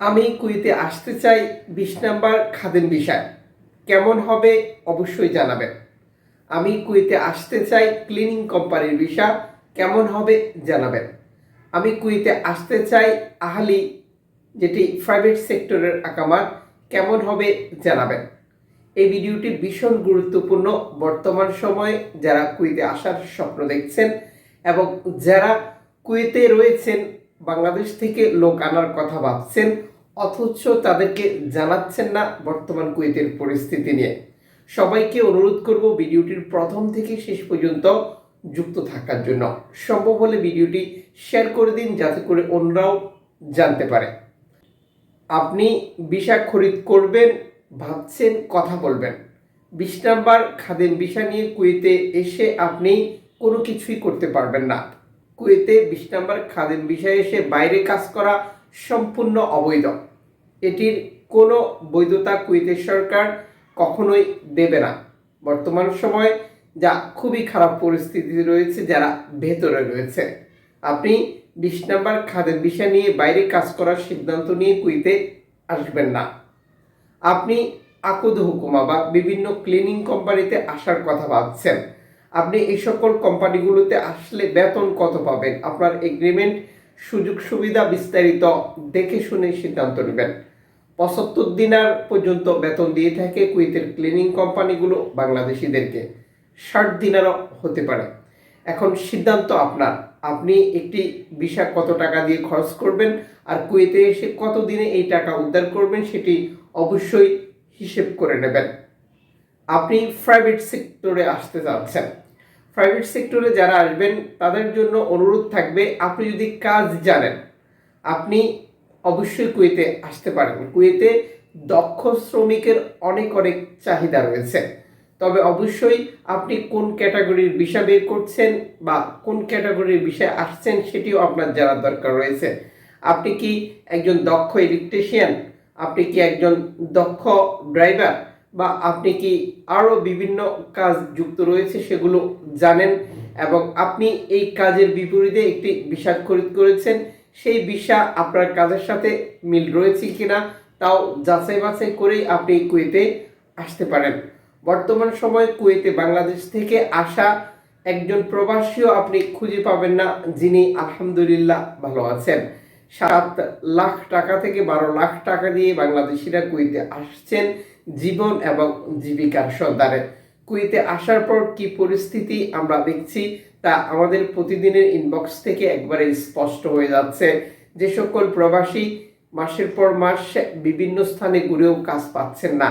আমি কুইতে আসতে চাই বিশ নাম্বার খাদেম বিষয়। কেমন হবে অবশ্যই জানাবেন। আমি কুইতে আসতে চাই ক্লিনিং কোম্পানির ভিসা, কেমন হবে জানাবেন। আমি কুইতে আসতে চাই আহালি, যেটি প্রাইভেট সেক্টরের আকামার, কেমন হবে জানাবেন। এই ভিডিওটি ভীষণ গুরুত্বপূর্ণ বর্তমান সময়ে যারা কুইতে আসার স্বপ্ন দেখছেন এবং যারা কুয়েতে রয়েছেন, বাংলাদেশ থেকে লোক আনার কথা ভাবছেন অথচ তাদেরকে জানাচ্ছেন না বর্তমান কুয়েতের পরিস্থিতি নিয়ে। সবাইকে অনুরোধ করব ভিডিওটির প্রথম থেকে শেষ পর্যন্ত যুক্ত থাকার জন্য। সম্ভব হলে ভিডিওটি শেয়ার করে দিন যাতে করে অন্যরাও জানতে পারে। আপনি ভিসা খরিদ করবেন, ভাবছেন, কথা বলবেন। বিশ নাম্বার খাদেম ভিসা নিয়ে কুয়েতে এসে আপনি কোনো কিছুই করতে পারবেন না। কুয়েতে বিশ নাম্বার খাদেম ভিসা এসে বাইরে কাজ করা সম্পূর্ণ অবৈধ। এটির কোনো বৈধতা কুয়েতের সরকার কখনোই দেবে না। বর্তমান সময় যা খুবই খারাপ পরিস্থিতি রয়েছে, যারা ভেতরে রয়েছে। আপনি বিশ নাম্বার খাদের বিষয় নিয়ে বাইরে কাজ করার সিদ্ধান্ত নিয়ে কুইতে আসবেন না। আপনি আকুদ হুকুমা বা বিভিন্ন ক্লিনিং কোম্পানিতে আসার কথা ভাবছেন। আপনি এই সকল কোম্পানিগুলোতে আসলে বেতন কত পাবেন? আপনার এগ্রিমেন্ট সুযোগ সুবিধা বিস্তারিত দেখে শুনে সিদ্ধান্ত নেবেন। পঁচাত্তর দিনার পর্যন্ত বেতন দিয়ে থাকে কুয়েতের ক্লিনিং কোম্পানিগুলো বাংলাদেশিদেরকে। ষাট দিনারও হতে পারে। এখন সিদ্ধান্ত আপনার। আপনি একটি ভিসা কত টাকা দিয়ে খরচ করবেন আর কুয়েতে এসে কত দিনে এই টাকা উদ্ধার করবেন সেটি অবশ্যই হিসেব করে নেবেন। আপনি প্রাইভেট সেক্টরে আসতে চাচ্ছেন। প্রাইভেট সেক্টরে যারা আসবেন, তাদের জন্য অনুরোধ থাকবে, আপনি যদি কাজ জানেন, আপনি অবশ্যই কুয়েতে আসতে পারেন। কুয়েতে দক্ষ শ্রমিকের অনেক অনেক চাহিদা রয়েছে। তবে অবশ্যই আপনি কোন ক্যাটাগরির বিষয় বের করছেন বা কোন ক্যাটাগরির বিষয়ে আসছেন, সেটিও আপনার জানার দরকার রয়েছে। আপনি কি একজন দক্ষ ইলেকট্রিশিয়ান আপনি কি একজন দক্ষ ড্রাইভার বা আপনি কি আরও বিভিন্ন কাজ যুক্ত রয়েছে সেগুলো জানেন? এবং আপনি এই কাজের বিপরীতে একটি বিষাদ খরিদ করেছেন, সেই বিষা আপনার কাজের সাথে মিল রয়েছে কিনা তাও যাচাই বাছাই করেই আপনি কুয়েতে আসতে পারেন। বর্তমান সময়ে কুয়েতে বাংলাদেশ থেকে আসা একজন প্রবাসীও আপনি খুঁজে পাবেন না, যিনি আলহামদুলিল্লাহ ভালো আছেন। সাত লাখ টাকা থেকে বারো লাখ টাকা দিয়ে বাংলাদেশিরা কুয়েতে আসছেন জীবন এবং জীবিকার সন্ধানে কুয়েতে আসার পর কি পরিস্থিতি আমরা দেখছি তা আমাদের প্রতিদিনের ইনবক্স থেকে একবারে স্পষ্ট হয়ে যাচ্ছে। যে সকল প্রবাসী মাসের পর মাস বিভিন্ন স্থানে ঘুরেও কাজ পাচ্ছেন না।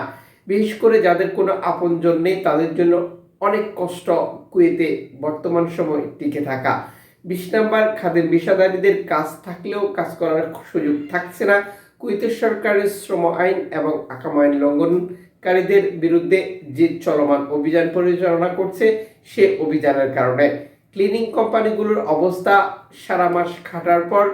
বিশেষ করে যাদের কোনো আপনজন নেই, তাদের জন্য অনেক কষ্ট কুয়েতে বর্তমান সময় টিকে থাকা। বিশ নাম্বার, খাদের বিষাদারীদের কাজ থাকলেও কাজ করার সুযোগ থাকছে না। কুয়েতের সরকারের শ্রম আইন এবং আকাম আইন লঙ্ঘনকারীদের বিরুদ্ধে যে চলমান অভিযান পরিচালনা করছে, সে অভিযানের কারণে। ক্লিনিং কোম্পানিগুলোর অবস্থা সারা মাস খাটার পর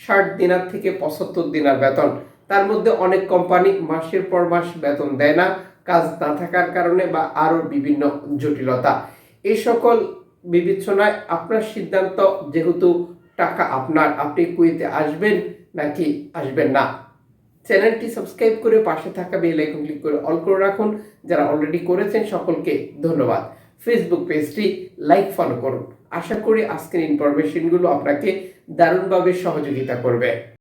ষাট দিনার থেকে পঁচাত্তর দিনার বেতন। তার মধ্যে অনেক কোম্পানি মাসের পর মাস বেতন দেয় না, কাজ না থাকার কারণে বা আরও বিভিন্ন জটিলতা। এই সকল বিবেচনায় আপনার সিদ্ধান্ত, যেহেতু টাকা আপনার, আপনি কুইতে আসবেন নাকি আসবেন না? চ্যানেলটি সাবস্ক্রাইব করে পাশে থাকা বেল আইকন ক্লিক করে অল করে রাখুন। যারা অলরেডি করেছেন, সকলকে ধন্যবাদ। ফেসবুক পেজটি লাইক ফলো করুন। আশা করি আজকের ইনফরমেশনগুলো আপনাকে দারুণভাবে সহযোগিতা করবে।